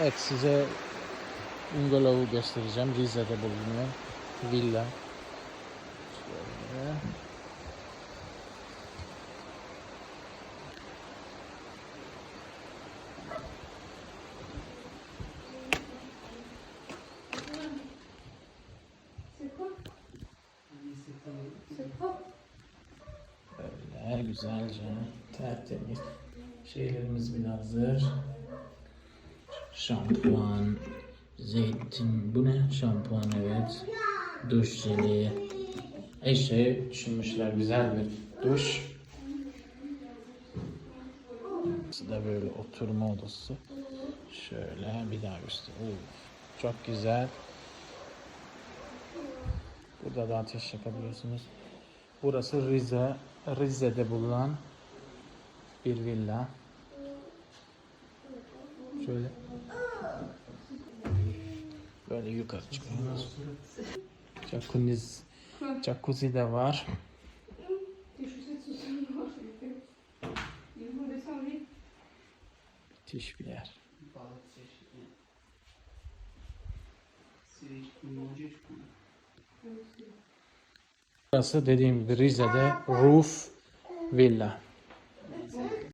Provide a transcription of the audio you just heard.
Evet size bungalovu göstereceğim. Rize'de bulunuyor. Villa. Şöyle. Böyle güzelce tertemiz. Şeylerimiz bile hazır. Şampuan, zeytin, bu ne? Şampuan evet. Duş jeli. Her şey düşünmüşler. Güzel bir duş. Burası da böyle oturma odası. Şöyle bir daha göster. Oo, çok güzel. Burada da ateş yakabiliyorsunuz. Burası Rize, Rize'de bulunan bir villa. Şöyle böyle yukarı çıkıyoruz. Jacuzzi, jacuzzi de var. Müthiş bir yer. Burası dediğim gibi Rize'de Roof Villa.